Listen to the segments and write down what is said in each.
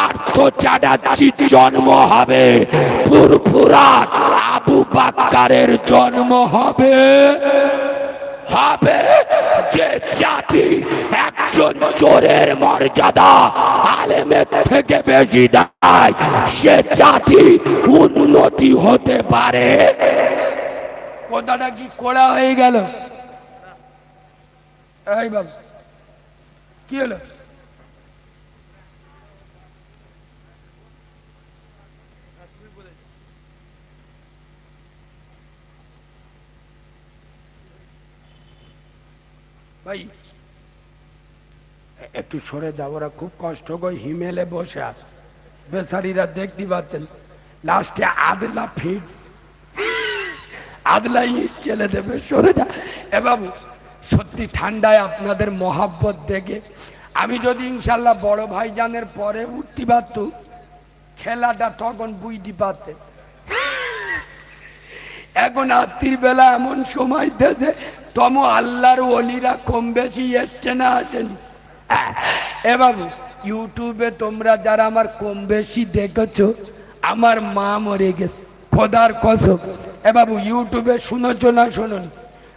পার্থ চ্যাটার্জির জন্ম হবে। ফুরফুরার আবু বাক্কারের জন্ম হবে। হবে যে জাতি একজন চোরের মর্যাদা আলেমের থেকে বেশি দেয়। সে জাতি উন্নতি হতে পারে। কথাটা কি কড়া হয়ে গেল? এই বাবু, কি হলো? ভাই একটু সরে যাও, ওরা খুব কষ্ট করে হিমেলে বসে আছে। বেচারিরা দেখতে পাচ্ছেন, লাস্টে আদলা ফিট, আদলাই চলে দেবে, সরে যা। এবং সত্যি ঠান্ডায় আপনাদের মহাব্বত দেখে আমি যদি ইনশাল্লাহ বড় ভাইজানের পরে উঠতে পারত, খেলাটা তখন বুঝতে পারতেন। এখন রাত্রির বেলা এমন সময় দেশে তম আল্লাহর অলিরা কম বেশি এসছে না আসেনি। আহ, এ বাবু ইউটিউবে তোমরা যারা আমার কম বেশি দেখেছ আমার মা মরে গেছে। খোদার কসম। এ বাবু ইউটিউবে শুনেছো না শোনো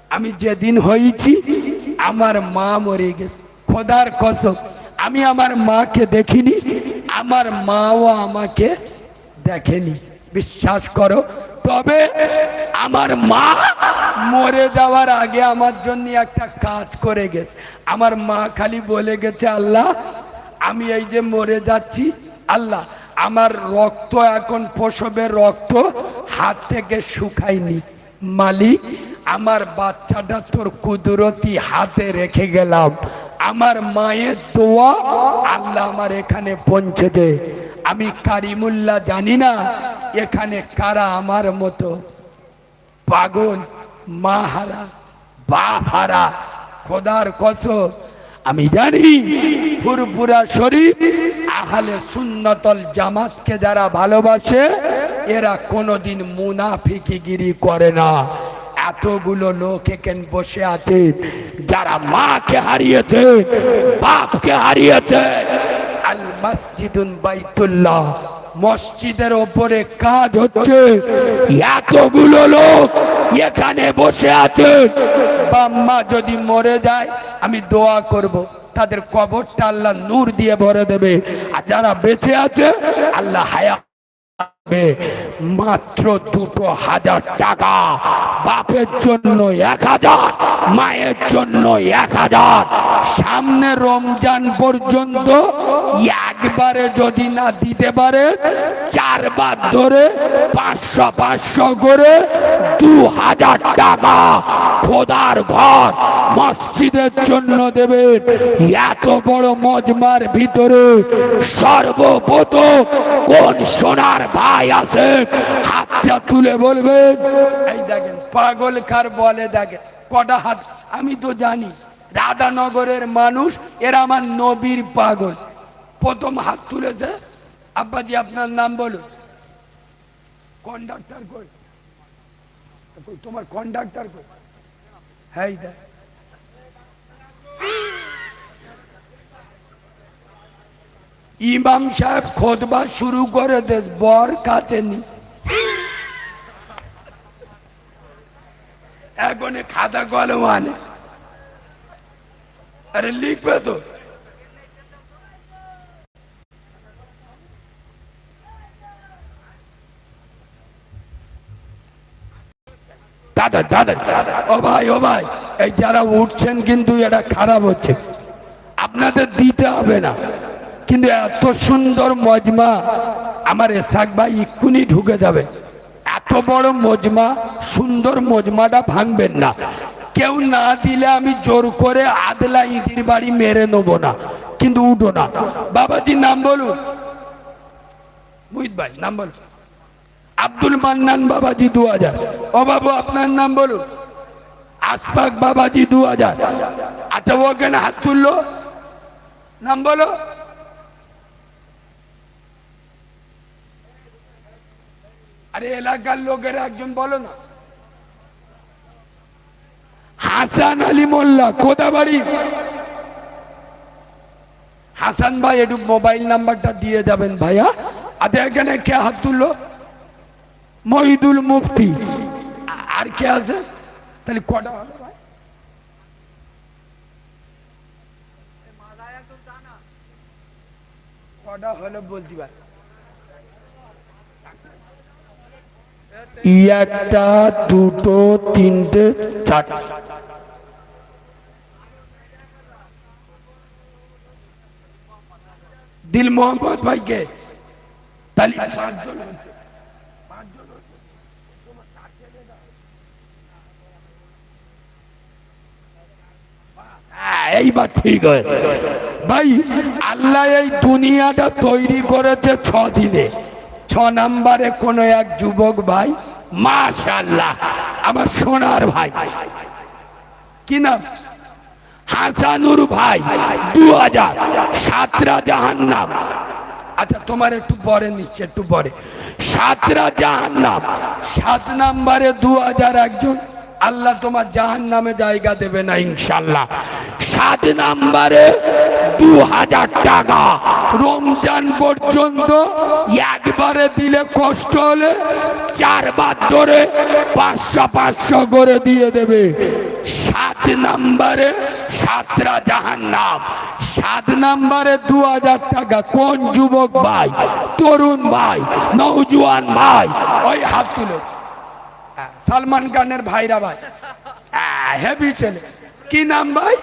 আমি যেদিন হয়েছি আমার মা মরে গেছে। খোদার কসম। আমি আমার মাকে দেখিনি আমার মাও আমাকে দেখেনি। বিশ্বাস করো তবে আমার মা মরে যাওয়ার আগে আমার জন্য একটা কাজ করে গেছে। আমার মা খালি বলে গেছে, আল্লাহ, আমি এই যে মরে যাচ্ছি, আল্লাহ, আমার রক্ত এখন প্রসবের রক্ত হাত থেকে শুকায়নি। মালিক, আমার বাচ্চাটা তোর কুদরতি হাতে রেখে গেলাম। আমার মায়ের দোয়া আল্লাহ আমার এখানে পৌঁছে দে। আমি কারিমুল্লাহ জানি না এখানে কারা আমার মতো? পাগল, মা হারা, বাপ হারা, খোদার কস আমি জানি ফুরপুরা শরীফ আহলে সুন্নতল জামাতকে যারা ভালোবাসে, এরা কোনোদিন মুনাফিকিগিরি করে না। এতগুলো লোক এখানে বসে আছে, যারা মাকে হারিয়েছে, বাপকে হারিয়েছে। আল মসজিদুন বাইতুল্লাহ মসজিদের ওপরে কাজ হচ্ছে। এতগুলো লোক এখানে বসে আছে। বাম্মা যদি মরে যায়, আমি দোয়া করব। তাদের কবরটা আল্লাহ নূর দিয়ে ভরে দেবে। আর যারা বেঁচে আছে, আল্লাহ হায়া মাত্র দুটো হাজার টাকা। বাপের জন্য এক হাজার, মায়ের জন্য এক হাজার। সামনে রমজান পর্যন্ত একবারে যদি না দিতে পারে, চারবার ধরে পাঁচশো পাঁচশো করে দু হাজার টাকা খোদার ঘর মসজিদের জন্য দেবেন এত বড় মজমার ভিতরে সর্বপ্রথম কোন সোনার ভাই আছে হাতটা তুলে বলবেন। এই দেখেন পাগল খার বলে দেখেন কটা হাত? আমি তো জানি রাধানগরের মানুষ এরা আমার নবীর পাগল। প্রথম হাত তুলেছে আব্বাজি আপনার নাম বলুন। কন্ডাক্টর কই, তোমার কন্ডাক্টর কই? হ্যাঁ দেখ ইমাম সাহেব খোদবা শুরু করে দেশ বর কাছে নি। এখন খাতা কলম আনে আরে লিখবে তো। দাদা দাদা। ও ভাই ও ভাই এই যারা উঠছেন কিন্তু এটা খারাপ হচ্ছে। আপনাদের দিতে হবে না। কিন্তু এত সুন্দর মজমা, আমার এসাক ভাই ইক্ষুনি ঢুকে যাবে। এত বড় মজমা, সুন্দর মজমাটা ভাঙবেন না। কেউ না দিলে আমি জোর করে আদলা ইটির বাড়ি মেরে নেব না, কিন্তু উঠো না। বাবাজির নাম বলুন। মুহিত ভাই, নাম বলুন। আব্দুল মান্নান বাবাজি দু হাজার। ও বাবু, আপনার নাম বলুন। আশফাক বাবাজি দু হাজার। আচ্ছা ওখানে হাত তুললো? নাম বলো। আরে এলাকার লোকের একজন বলো না। হাসান আলী মোল্লা কোথা বাড়ি হাসান ভাই, একটু মোবাইল নাম্বারটা দিয়ে যাবেন ভাইয়া। আচ্ছা এখানে কে হাত তুললো? মহিদুল মুফতি। আর কে আছে? তাহলে কটা হলো কটা হলো বলতে পার একটা দুটো তিনটে চারটে। দিল মোহাম্মদ ভাইকে। হ্যাঁ, এইবার ঠিক হয়েছে। ভাই আল্লাহ এই দুনিয়াটা তৈরি করেছে ছ দিনে ছ নাম্বারে কোন এক যুবক ভাই মাশাল্লাহ আমার সোনার ভাই। কি নাম? হাসানুর ভাই দু হাজার সাতরা জাহান্নাম। আচ্ছা তোমার একটু পরে নিচ্ছে, একটু পরে। সাতরা জাহান্নাম। সাত নাম্বারে দু হাজার একজন। আল্লাহ তোমার জাহান নামে জায়গা দেবে না ইনশাল্লাহ সাত নাম্বারে দু হাজার টাকা। রমজান পর্যন্ত একবারে দিলে কষ্ট হলে চারবার ধরে পাঁচশো পাঁচশো করে দিয়ে দেবে। সাত নাম্বারে সাতরা জাহান্নাম। সাত নাম্বারে দু হাজার টাকা। কোন যুবক ভাই? তরুণ ভাই নৌজওয়ান ভাই? ওই হাত তুলে। হ্যাঁ, সালমান খানের ভাইরা ভাই। হ্যাঁ হেভি ছেলে। কি নাম ভাই?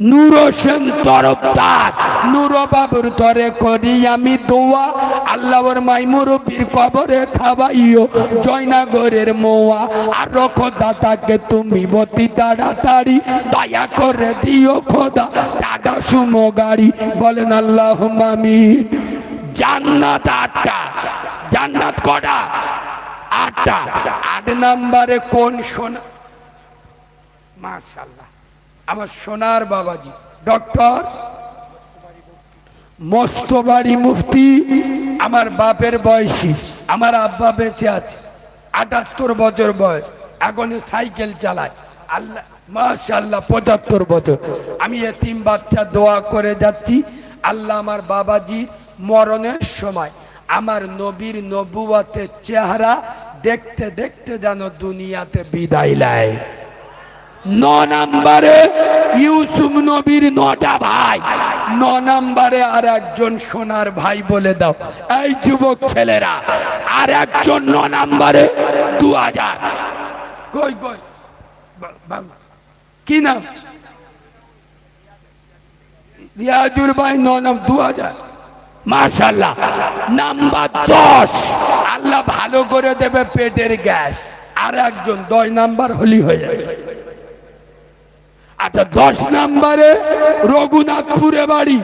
নূর হোসেন তরফদার নুর তরে করি আমি দোয়া। আল্লাহর মাই কবরে খাবাইও জয়নাগরের মোয়া। আর রকো তুমি বতি তাড়াতাড়ি দয়া করে দিও খোদা। টাটা সুমো গাড়ি। বলেন আল্লাহ মামি জান্নাত আটটা। জান্নাত কটা? আটটা। আট নাম্বারে কোন সোনা মাশাল্লাহ আমার সোনার বাবাজি, ডক্টর মস্তবাড়ি মুফতি, আমার বাপের বয়সী, আমার আব্বা বেঁচে আছে, আটাত্তর বছর বয়স এখন সাইকেল চালায়। আল্লাহ মাশাল্লাহ পঁচাত্তর বছর। আমি এতিম বাচ্চা দোয়া করে যাচ্ছি। আল্লাহ আমার বাবাজির মরণের সময় আমার নবীর নবুয়াতের চেহারা দেখতে দেখতে যেন দুনিয়াতে বিদায় নেয়। ন নাম্বারে ইউসুফ নবীর নটা ভাই। ন নাম্বারে আর একজন সোনার ভাই বলে দাও। এই যুবক ছেলেরা আর একজন ন নাম্বারে দু হাজার কি নাম? রিয়াজুর ভাই, ন নাম দু হাজার মাশাল্লাহ নাম্বার দশ। আল্লাহ ভালো করে দেবে পেটের গ্যাস। আর একজন দশ নাম্বার হলি হয়ে যাবে। আচ্ছা দশ নাম্বারে রঘুনাথপুরে বাড়ি।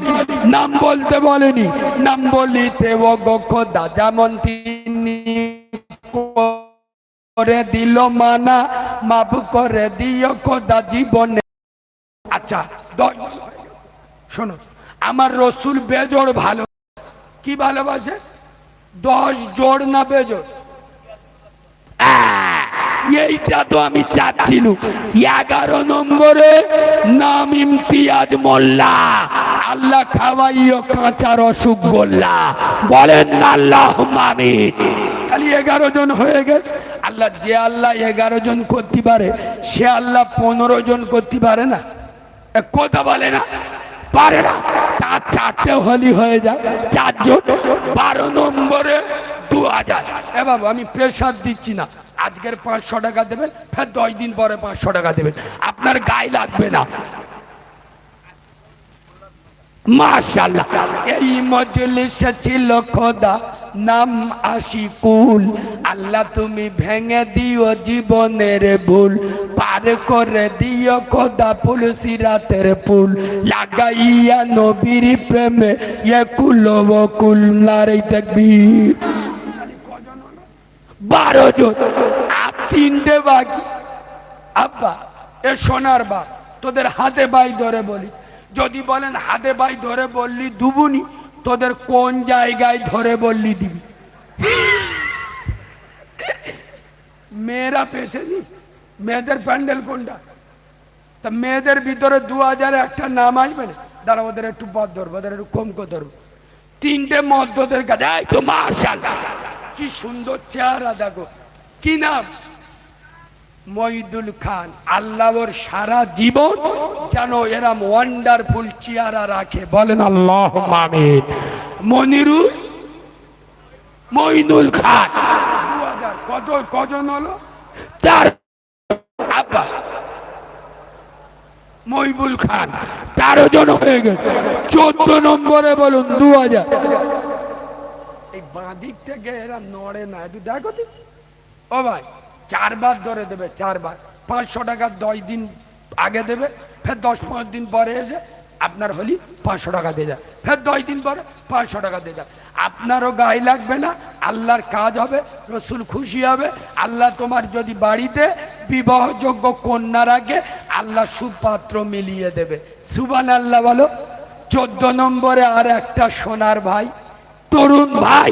নাম বলতে বলেনি। নাম বলিতে ও গোখদা যেমন তিনি করে দিল মানা, মাফ করে দিও খোদা জীবনে। আচ্ছা শোনো, আমার রসুল বেজোড় ভালো। কি ভালোবাসে? দশ জোড় না বেজোড়? এইটা তো আমি চাচ্ছিলু। এগারো নম্বরে নাম ইমতিয়াজ মোল্লা। আল্লাহ খাওয়াইও কাঁচা রসগোল্লা বলেন আল্লাহ মামিন খালি এগারো জন হয়ে গেল। আল্লাহ, যে আল্লাহ এগারো জন করতে পারে, সে আল্লাহ পনেরো জন করতে পারে না। কথা বলে না, পারে না। তার চারটে হলি হয়ে যায়, চারজন। বারো নম্বরে দু হাজার। এ বাবু, আমি প্রেশার দিচ্ছি না। আজকের পাঁচশো টাকা দেবেন, ফের দশ দিন পরে পাঁচশো টাকা দেবেন। আপনার গায়ে লাগবে না। মাশাল্লাহ এই মজলিসে ছিল খোদা, নাম আশিকুল। আল্লাহ তুমি ভেঙে দিও জীবনের ভুল, পার করে দিও খোদা পুল সিরাতের ফুল। লাগাইয়া নবীর প্রেমে ইয়ে কুল ও কুল নারী তাকবীর। বারো জন তিনটে বাকি আব্বা, এ সোনার বা তোদের হাতে বাই ধরে বলি। যদি বলেন হাতে বাই ধরে বললি দুবুনি, তোদের কোন জায়গায় ধরে বললি দিবি? মেয়েরা পেয়েছে নি? মেয়েদের প্যান্ডেল কোনটা? তা মেয়েদের ভিতরে দু হাজার একটা নাম আসবে না? দাঁড়া, ওদের একটু পথ ধরবো, ওদের একটু কম করে ধরবো। তিনটে মদ্যদের কাছে এই কি সুন্দর চেহারা, দেখো। কি নাম? মহিদুল খান। আল্লাহ সারা জীবন যেন এরম ওয়ান্ডারফুল চেহারা রাখে। বলেন আল্লাহ মামিন মনিরুল মইনুল খান। কত, কজন হলো? তার আব্বা। মহিবুল খান। তেরো জন হয়ে গেছে। চোদ্দ নম্বরে বলুন দু হাজার এই বাঁ দিক থেকে এরা নড়ে না। একটু দেখো তো। ও ভাই, চারবার ধরে দেবে, চারবার। পাঁচশো টাকা দশ দিন আগে দেবে, ফের দশ পাঁচ দিন পরে এসে আপনার হলি পাঁচশো টাকা দিয়ে যায়। ফের দশ দিন পরে পাঁচশো টাকা দিয়ে যায়। আপনারও গায়ে লাগবে না, আল্লাহর কাজ হবে, রসুল খুশি হবে, আল্লাহ তোমার যদি বাড়িতে বিবাহযোগ্য কন্যা রাখে, আল্লাহ সুপাত্র মিলিয়ে দেবে। সুবান আল্লাহ বলো, চোদ্দ নম্বরে আর একটা সোনার ভাই। তরুণ ভাই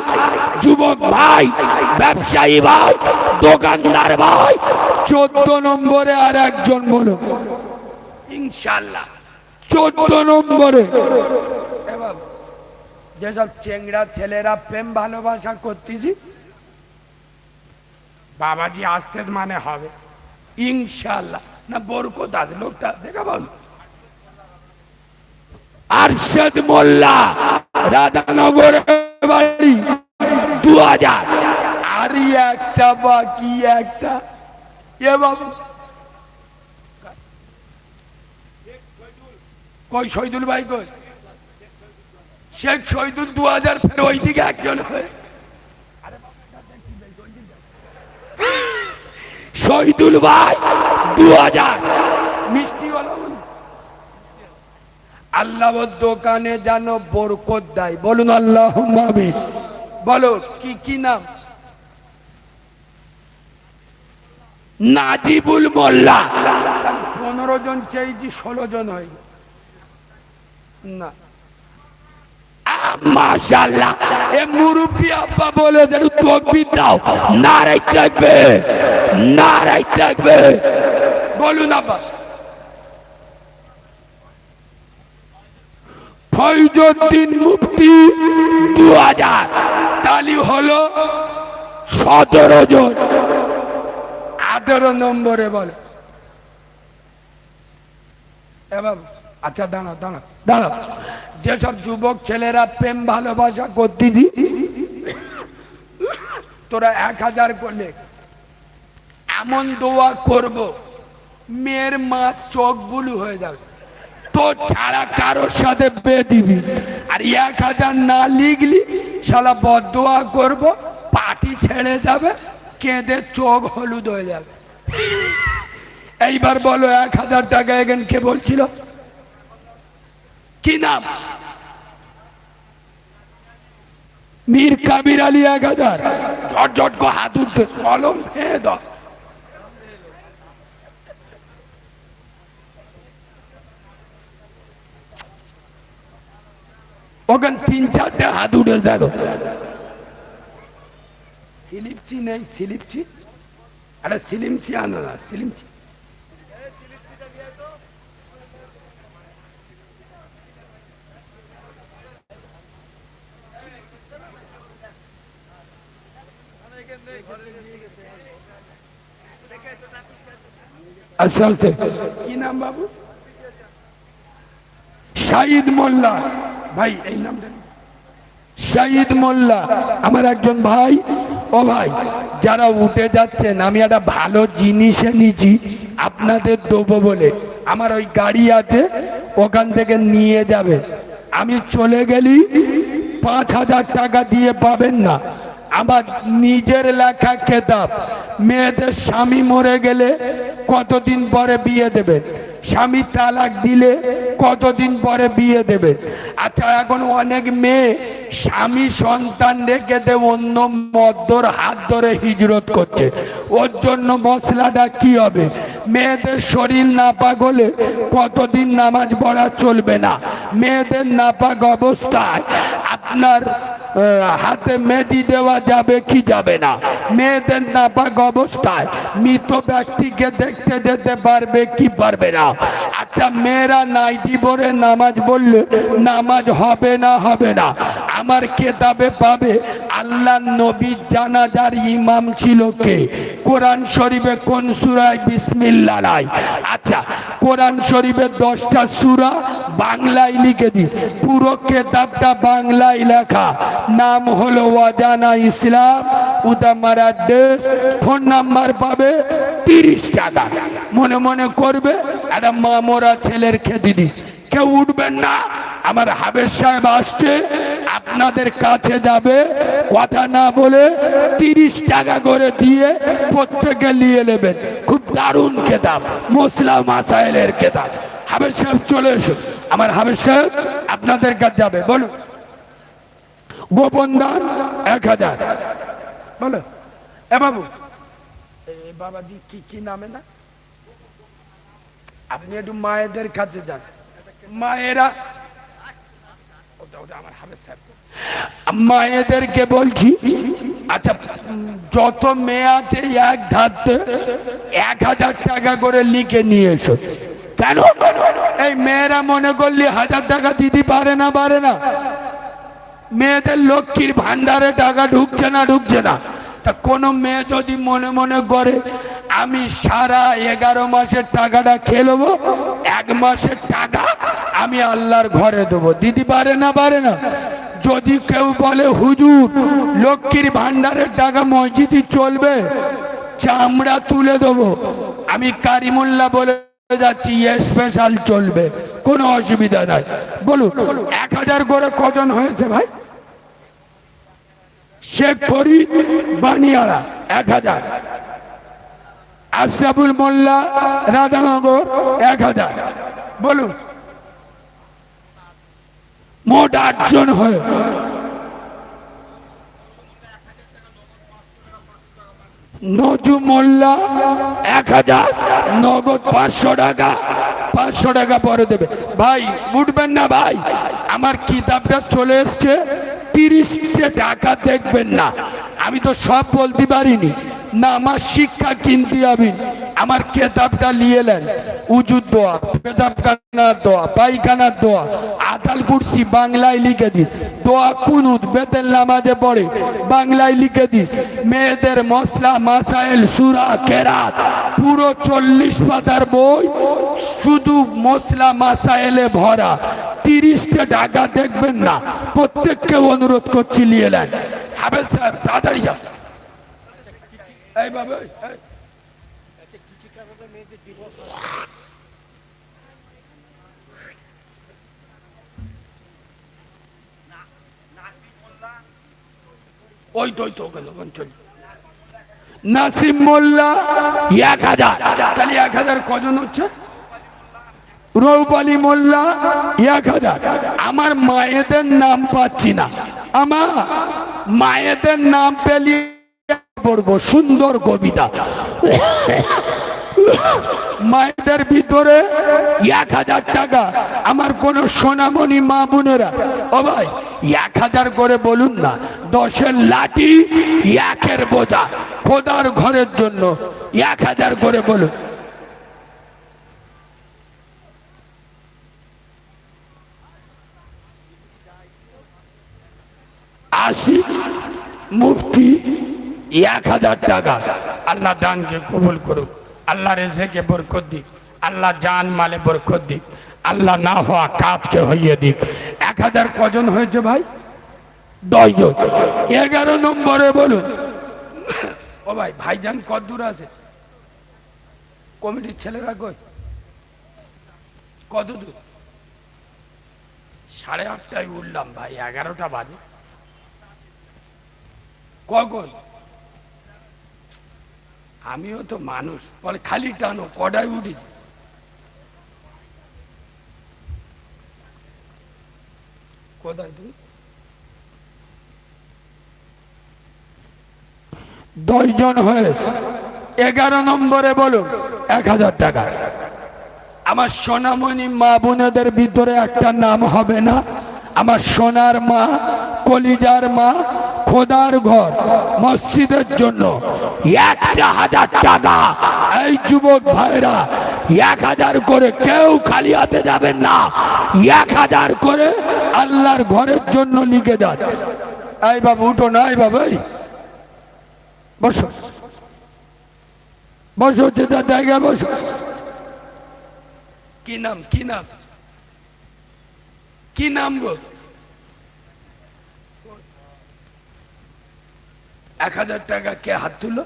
যুবক ভাই ব্যবসায়ী ভাই দোকানদার ভাই চোদ্দ নম্বরে আর একজন বলুন। ইনশাল্লাহ চোদ্দ নম্বরে। যেসব চেংড়া ছেলেরা প্রেম ভালোবাসা করতেছি বাবাজি আসতে মানে হবে। ইনশাল্লাহ না বরকত আছে লোকটা দেখা বলো। আরশেদ মোল্লা রাধানগর। বাড়ি। দু হাজার আরই একটা বাকি একটা। এ বাবু। কই শহীদুল ভাই কই? শেখ শহীদুল দু হাজার ফের ওই দিকে একজন হয়ে। শহীদুল ভাই দু হাজার মিষ্টি হলো বলুন। আল্লাহ ওর দোকানে যেন বরকত দেয়। বলুন আল্লাহ বলো কি কি নাম? নাজিবুল মোল্লা। পনেরো জন চেয়েছি ষোলো জন হয়ে। না। মাশাল্লাহ এ মুরব্বী আব্বা বলে যেন তকবির দাও। নারাই থাকবে নারাই থাকবে। বলুন আব্বা। ফৈজুদ্দিন মুফতি দু হাজার তালি হলো সতেরো জন। আঠেরো নম্বরে বলে। আচ্ছা দাঁড়া দাঁড়া দাঁড়া যেসব যুবক ছেলেরা প্রেম, ভালোবাসা করতেছি তোরা এক হাজার করলে। এমন দোয়া করব, মেয়ের মা চোখ বুলু হয়ে যাবে। তোর ছাড়া কারোর সাথে বে দিবি আর এক হাজার না লিখলি, শালা বদোয়া করব, পাটি ছেড়ে যাবে, কেঁদে চোখ হলুদ হয়ে যাবে। এইবার বলো এক হাজার টাকা এখান কে বলছিল? কি নাম? মীর কাবির আলী এক হাজার। ঝট ঝট কো হাত উঠতে, কলম ফেয়ে দাও। ওখানে তিন চারটে হাত উঠে দেখো। স্লিপটি নেই স্লিপটি আরে সিলিমচি আনো না সিলিমচি আস্তে আস্তে। কি নাম বাবু? শাহিদ মোল্লা। ভাই, এই নামটা শাহিদ মোল্লা, আমার একজন ভাই। ও ভাই, যারা উঠে যাচ্ছেন, আমি একটা ভালো জিনিসে নিচ্ছি আপনাদের দেবো বলে। আমার ওই গাড়ি আছে, ওখান থেকে নিয়ে যাবে। আমি চলে গেলি, পাঁচ হাজার টাকা দিয়ে পাবেন না। আমার নিজের লেখা খেতাব। মেয়েদের স্বামী মরে গেলে কতদিন পরে বিয়ে দেবেন স্বামী তালাক দিলে কতদিন পরে বিয়ে দেবে? আচ্ছা এখন অনেক মেয়ে স্বামী সন্তান রেখে দে, অন্য মদ্দর হাত ধরে হিজরত করছে। ওর জন্য মশলাটা কি হবে? মেয়েদের শরীর নাপাক হলে কতদিন নামাজ পড়া চলবে না? মেয়েদের নাপাক অবস্থায় আপনার হাতে মেদি দেওয়া যাবে কি যাবে না? মেয়েদের নাপাক অবস্থায় মৃত ব্যক্তিকে দেখতে যেতে পারবে কি পারবে না? আচ্ছা আচ্ছা মেয়েরা নাইটি পরে নামাজ বললে নামাজ হবে না হবে না। আমার কেতাবে পাবে? আল্লাহ নবী জানাজার ইমাম ছিল কে? কোরআন শরীফে কোন সুরায় বিসমিল্লা নাই? আচ্ছা কোরআন শরীফে দশটা সুরা বাংলায় লিখে দিস। পুরো কেতাবটা বাংলায় লেখা। নাম হলো ওয়াজানা ইসলাম উদামারা দেশ, ফোন নাম্বার পাবে তিরিশ টাকা মনে মনে করবে একটা মামরা ছেলের খেতে দিস। কেউ উঠবেন না। আমার হাবের সাহেব আসছে। আপনাদের কাছে যাবে কথা না বলে তিরিশ টাকা করে দিয়ে প্রত্যেকে নিয়ে নেবেন। খুব দারুণ কেতাব মোসলা মাসাইলের কেতাব। হাবের সাহেব চলে এসো। আমার হাবের সাহেব আপনাদের কাছে যাবে বলুন। গোপন দান এক হাজার। বলো। এ বাবু। বাবাজি কি কি নামে না? আপনি একটু মায়েদের কাছে যান। মায়েরা মায়েদেরকে বলছি আচ্ছা যত মেয়ে আছে এক ধারতে এক হাজার টাকা করে লিখে নিয়ে এসো। কেন? এই মেয়েরা মনে করলি হাজার টাকা দিতে পারে না পারে না। মেয়েদের লক্ষ্মীর ভান্ডারে টাকা ঢুকছে না ঢুকছে না। তা কোনো মেয়ে যদি মনে মনে করে আমি সারা এগারো মাসের টাকাটা খেয়ে এক মাসের টাকা আমি আল্লাহর ঘরে দেবো। দিদি পারে না পারে না। যদি কেউ বলে, হুজুর, লক্ষ্মীর ভান্ডারের টাকা মসজিদই চলবে, চামড়া তুলে দেবো। আমি কারিমুল্লাহ বলে যাচ্ছি স্পেশাল চলবে, কোনো অসুবিধা নাই। বলুন, এক হাজার করে কজন হয়েছে ভাই? শেখ ফরিদ, বানিয়ারা, এক হাজার। আশরাফুল মোল্লা রাধানগর এক হাজার। বলুন, মোট আটজন হয়ে। নজু মোল্লা, এক হাজার। নগদ পাঁচশো টাকা। পাঁচশো টাকা পরে দেবে। ভাই, উঠবেন না ভাই। আমার কিতাবটা চলে এসছে। তিরিশটা টাকা দেখবেন না। আমি তো সব বলতে পারিনি। না আমার শিক্ষা কিনতে হবেন আমার কেতাবটা নিয়ে নেন। উজুর দোয়া, পেজাব খানার দোয়া, পায়খানার দোয়া, আদাল কুরসি বাংলায় লিখে দিস। দোয়া কুনুত বেতেল নামাজে পড়ে? বাংলায় লিখে দিস, মেয়েদের মশলা মাসাইল সুরা, কেরাত, পুরো চল্লিশ পাতার বই শুধু মশলা মাসাইলে ভরা। তিরিশটা টাকা দেখবেন না। প্রত্যেককে অনুরোধ করছি, নিয়ে নেন। হবে স্যার, তাড়াতাড়ি এই বাবা। ওই ওই তো ওখানে নাসিম মোল্লা, এক হাজার। তাহলে এক হাজার কজন হচ্ছে? রৌপালি মোল্লা, এক হাজার। আমার মায়েদের নাম পাচ্ছি না। আমার মায়েদের নাম পেলি পড়ব সুন্দর কবিতা। মায়েদের ভিতরে এক হাজার টাকা, আমার কোন সোনামণি মা বোনেরা। ও ভাই, এক হাজার করে বলুন না, দশের লাঠি, একের বোঝা। খোদার ঘরের জন্য এক হাজার করে বলুন আশি মুফতি এক হাজার টাকা। আল্লাহ দানকে কবুল করুক আল্লাহ রেজেকে বরকত দিক আল্লাহ জান মালে বরকত দিক আল্লাহ না হওয়া কাজকে হইয়ে দিক। এক হাজার কজন হয়েছে ভাই? দশজন। এগারো নম্বরে বলুন। ও ভাই ভাইজান কত দূর আছে? কমিটির ছেলেরা কই? কত দূর? সাড়ে আটটায় উঠলাম ভাই এগারোটা বাজে। কখন? আমিও তো মানুষ। বলে খালি টানো কটায় উঠেছি। কোথায় তুমি? দশজন হয়েছে। এগারো নম্বরে বলুন এক হাজার টাকা। আমার সোনামণি মা বোনেদের ভিতরে একটা নাম হবে না? আমার সোনার মা কলিজার মা খোদার ঘর মসজিদের জন্য। একটা হাজার টাকা। এই যুবক ভাইরা, এক হাজার করে কেউ খালি হাতে যাবেন না। এক হাজার করে আল্লাহর ঘরের জন্য লিখে যান এই বাবু, উঠো না, এই বাবু। বসো। বসো যেটা জায়গায় বসো। কি নাম কি নাম? কি নাম গো? এক হাজার টাকা কে হাত তুলো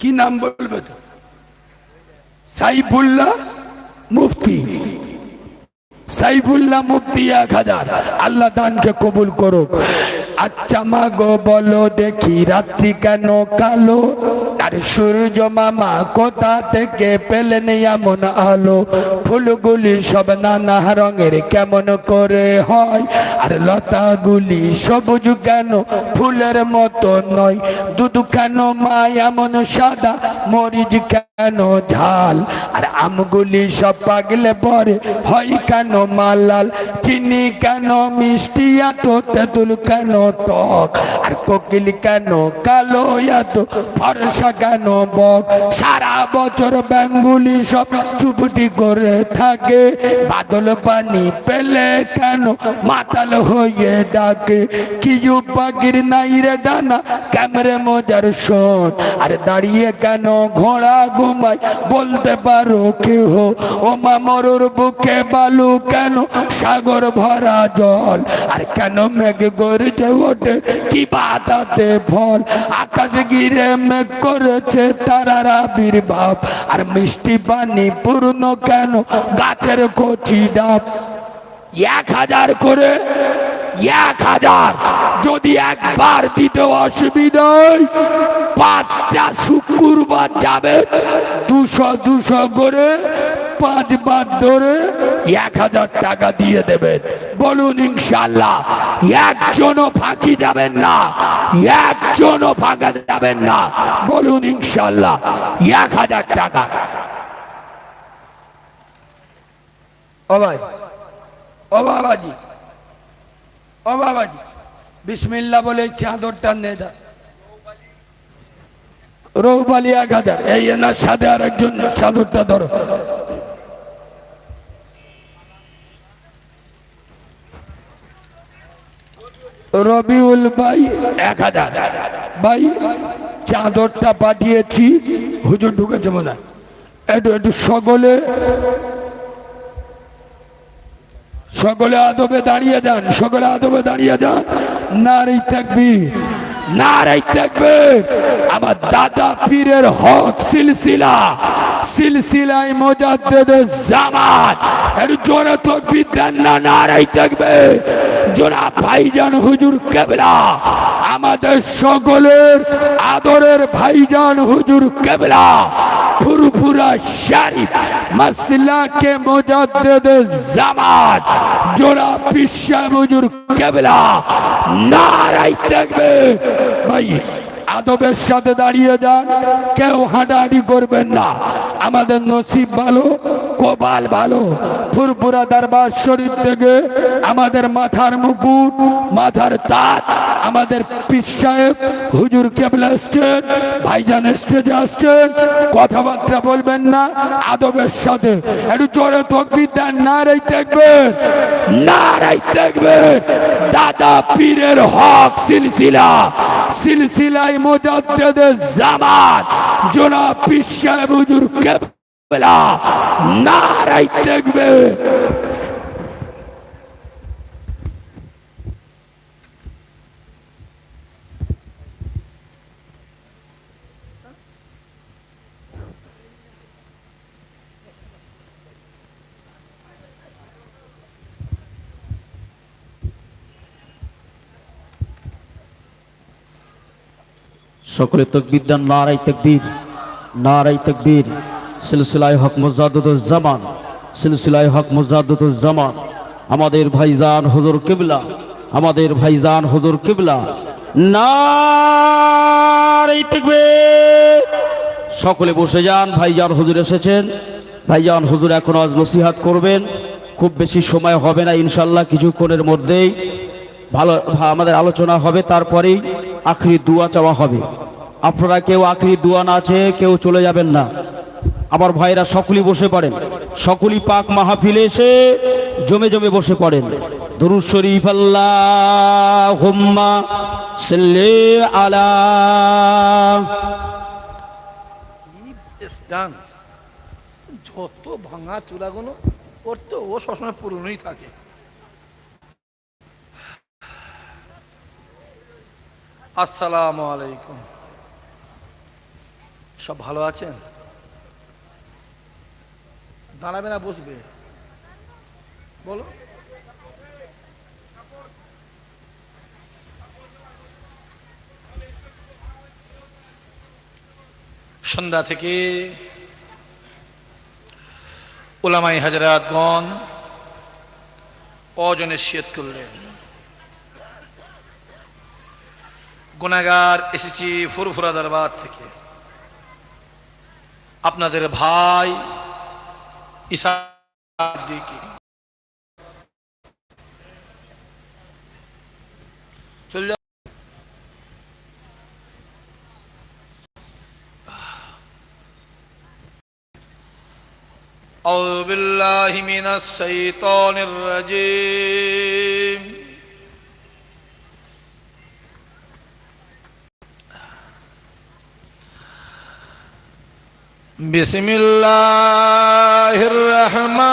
কি নাম বলবে তো? সাইফুল্লাহ মুফতি। সাইফুল্লাহ মুফতি এক হাজার। আল্লাহ দানকে কবুল করো আচ্ছা মা গো বলো দেখি রাত্রি কেন কালো? আর সূর্য মামা কোথা থেকে পেলেন এমন আলো? ফুলগুলি সব নানা রঙের কেমন করে হয়? আর লতাগুলি সবুজ কেন? ফুলের মতো নয়। দুধ কেন মা এমন সাদা? মরিচ কেন ঝাল? আর আমগুলি সব পাগলে পরে হয় কেন মালাল? চিনি কেন মিষ্টি? এত তেঁতুল কেন টক আর কোকিল কেন কালো এত? ফরসা কেন বক? সারা বছর ব্যাঙ্গুলি সব চুপটি করে থাকে। বাদল পানি পেলে কেন মাতাল হয়ে ডাকে? কি পাখির নাই রে ডানা? ক্যামেরে মজার শোন। আর দাঁড়িয়ে কেন ঘোড়া ঘুমায়? বলতে পারো কেহ? ও মা মামরুর বুকে বালু কেন? সাগর ভরা জল। আর কেন মেঘ গড়ছে ওঠে কি বাতাতে ফল আকাশ গিরে মেঘ করেছে তারার আবির্ভাব আর মিষ্টি পানি পূর্ণ কেন? গাছের কচি ডাব। এক হাজার করে? এক হাজার। যদি একবার দিতে অসুবিধায় পাঁচটা শুক্রবার যাবে। দুশো দুশো করে পাঁচবার ধরে এক হাজার টাকা দিয়ে দেবেন। বলুন ইনশাল্লাহ একজনও ফাঁকি যাবেন না একজনও ফাঁকা যাবেন না। বলুন ইনশাল্লাহ এক হাজার টাকা। ও ভাই ও বাবাজি ও বাবাজি বিসমিল্লা বলে চাদরটা নে রৌবালি এক হাজার এই এনার সাথে আর একজন চাদরটা ধরো। রবিউল ভাই, এক হাজার। ভাই, চাদরটা পাঠিয়েছি। হুজুর ঢুকেছে হয়। একটু একটু সকলে সকলে আদবে দাঁড়িয়ে যান, সকলে আদবে দাঁড়িয়ে যান। নারী থাকবি। নারাই থাকবে আমার দাদা পীরের হক সিলসিলা সিলসিলাই মোজাদ্দেদের জামাত। এর জোরে তকবির দেন না নারাই থাকবে জোনা ভাইজান হুজুর কেবলা, আমাদের সকলের আদরের ভাইজান হুজুর কেবলা। ফুরফুরা শরীফ মাসলাকে মোজাদ্দেদ জামাত জোড়া পিশা হুজুর কেবলা নারাই থাকবে। ভাই আদবের সাথে দাঁড়িয়ে যান। কেউ হাঁটাহাঁটি করবেন না। আমাদের নসিব ভালো, কপাল ভালো। ফুরপুরা দরবার শরীফ থেকে আমাদের মাথার মুকুট, মাথার তাঁত, আমাদের পিস সাহেব, হুজুর কেবলা আসছেন ভাইজান স্টেজে আসছেন। কথাবার্তা বলবেন না, আদবের সাথে। একটু জোরে তকবির দেন নারাই দেখবেন নারাই দেখবেন দাদা পীরের হক সিলসিলা সিলসিলাই মোজাদ্দেদের জামাত। জনাব পীর সাহেব হুজুর কেবলা নারাই দেখবে। সকলে তকবির দেন নারাই তকবীর নারাই তকবীর। সিলসিলায় হক জামান, সিলসিলায় হক জামান। আমাদের ভাইজান হুজুর কিবলা, আমাদের ভাইজান হুজুর কিবলা। নারাই তকবীর। সকলে বসে যান, ভাইজান হুজুর এসেছেন। ভাইজান হুজুর এখন আজ নসিহাত করবেন। খুব বেশি সময় হবে না ইনশাল্লাহ কিছুক্ষণের মধ্যেই। ভালো আমাদের আলোচনা হবে, তারপরেই আখরি দুয়া চাওয়া হবে। আপনারা কেউ আখরি দুয়া না আছে কেউ চলে যাবেন না। আমার ভাইরা সকলেই বসে পড়েন। সকলেই পাক মাহফিলে এসে জমে জমে বসে পড়েন। দরুদ শরীফ আল্লাহ হুম্মা সাল্লি আলা যত ভাঙা চূড়াগুলো ওর তো ও সবসময় পুরনোই থাকে। আসসালামু আলাইকুম। সব ভালো আছেন? দাঁড়াবে না, বসবে। বলো। সন্ধ্যা থেকে ওলামাই হাজরাতগণ অজনে শিয়ত করলেন। গুনাগার এসেছি ফুরফুরা দরবার থেকে। আপনাদের ভাই ঈশা সিদ্দিকী। চলে যাও أعوذ بالله من الشيطان الرجيم بسم الله الرحمن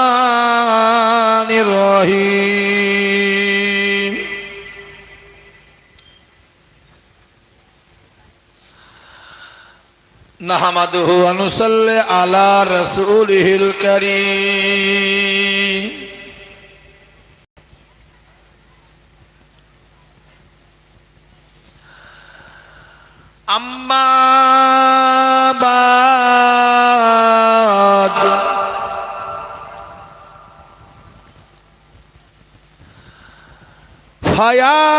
الرحيم نحمده ونصلي على رسوله الكريم فيا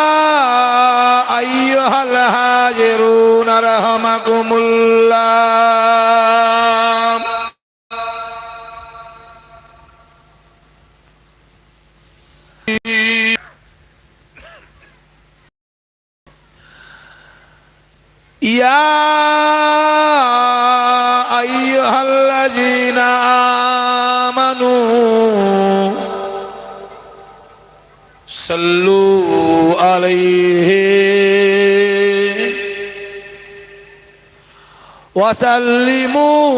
أيها الهاجرون رحمكم الله يا صلوا عليه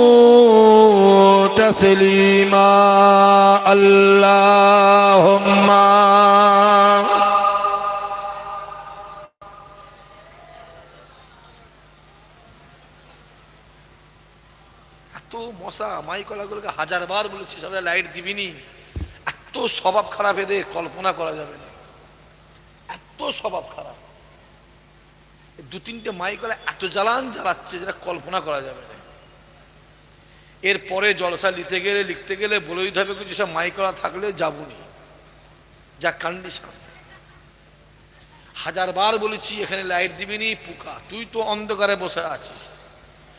وسلموا تسليما اللهم এত মশা মাইকলাগুলোকে হাজার বার বলেছি সবাই লাইট দিবিনি এত স্বভাব খারাপ এদের, কল্পনা করা যাবে না। এত স্বভাব খারাপ। দু তিনটে মাইকলা এত জ্বালান জ্বালাচ্ছে যেটা কল্পনা করা যাবে না। এরপরে জলসা নিতে গেলে, লিখতে গেলে বলে দিতে হবে কিছু সব মাইকলা থাকলে যাবনি। যা কন্ডিশন হাজার বার বলেছি, এখানে লাইট দিবিনি, পুকা। তুই তো অন্ধকারে বসে আছিস।